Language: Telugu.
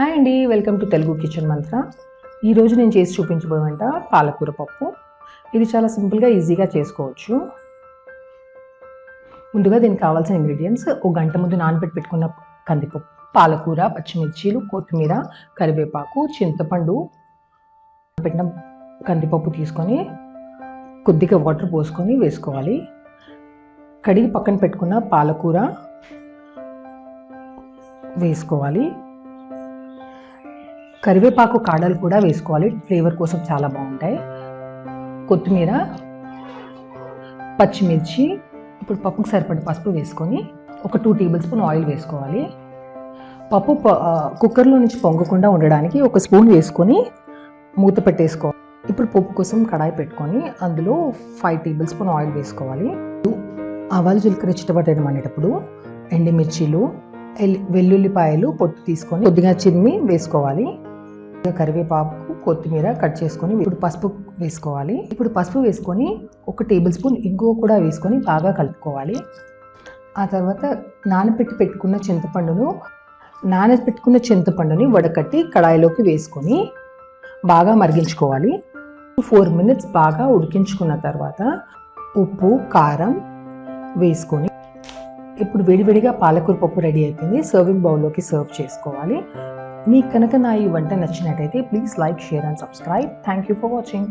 హాయ్ అండి వెల్కమ్ టు తెలుగు కిచెన్ మంత్ర ఈరోజు నేను చేసి చూపించబోయే వంట పాలకూర పప్పు. ఇది చాలా సింపుల్గా ఈజీగా చేసుకోవచ్చు. ముందుగా దీనికి కావాల్సిన ఇంగ్రీడియంట్స్ ఒక గంట ముందు నానబెట్టి పెట్టుకున్న కందిపప్పు పాలకూర పచ్చిమిర్చీలు కొత్తిమీర కరివేపాకు చింతపండు పెట్టిన కందిపప్పు తీసుకొని కొద్దిగా వాటర్ పోసుకొని వేసుకోవాలి. కడిగి పక్కన పెట్టుకున్న పాలకూర వేసుకోవాలి. కరివేపాకు కాడలు కూడా వేసుకోవాలి. ఫ్లేవర్ కోసం చాలా బాగుంటాయి. కొత్తిమీర పచ్చిమిర్చి ఇప్పుడు పప్పుకు సరిపడే పసుపు వేసుకొని ఒక టూ టేబుల్ స్పూన్ ఆయిల్ వేసుకోవాలి. పప్పు కుక్కర్లో నుంచి పొంగకుండా ఉండడానికి ఒక స్పూన్ వేసుకొని మూత పెట్టేసుకోవాలి ఇప్పుడు పప్పు కోసం కడాయి పెట్టుకొని అందులో ఫైవ్ టేబుల్ స్పూన్ ఆయిల్ వేసుకోవాలి. ఆవాలు జీలకర్ర చిట్టపట్టడం అనేటప్పుడు ఎండిమిర్చీలు వెల్లుల్లిపాయలు పొట్టు తీసుకొని కొద్దిగా చిమ్మి వేసుకోవాలి. కరివేపాకు కొత్తిమీర కట్ చేసుకొని ఇప్పుడు పసుపు వేసుకోవాలి. ఇప్పుడు పసుపు వేసుకొని ఒక టేబుల్ స్పూన్ ఇంగువ కూడా వేసుకొని బాగా కలుపుకోవాలి. ఆ తర్వాత నానబెట్టి పెట్టుకున్న చింతపండును నానబెట్టుకున్న చింతపండుని వడకట్టి కడాయిలోకి వేసుకొని బాగా మరిగించుకోవాలి. ఫోర్ మినిట్స్ బాగా ఉడికించుకున్న తర్వాత ఉప్పు కారం వేసుకొని ఇప్పుడు విడివిడిగా పాలకూర పప్పు రెడీ అయిపోయింది. సర్వింగ్ బౌల్లోకి సర్వ్ చేసుకోవాలి. మీకు కనుక నా ఈ వంట నచ్చినట్టయితే please like share and subscribe. Thank you for watching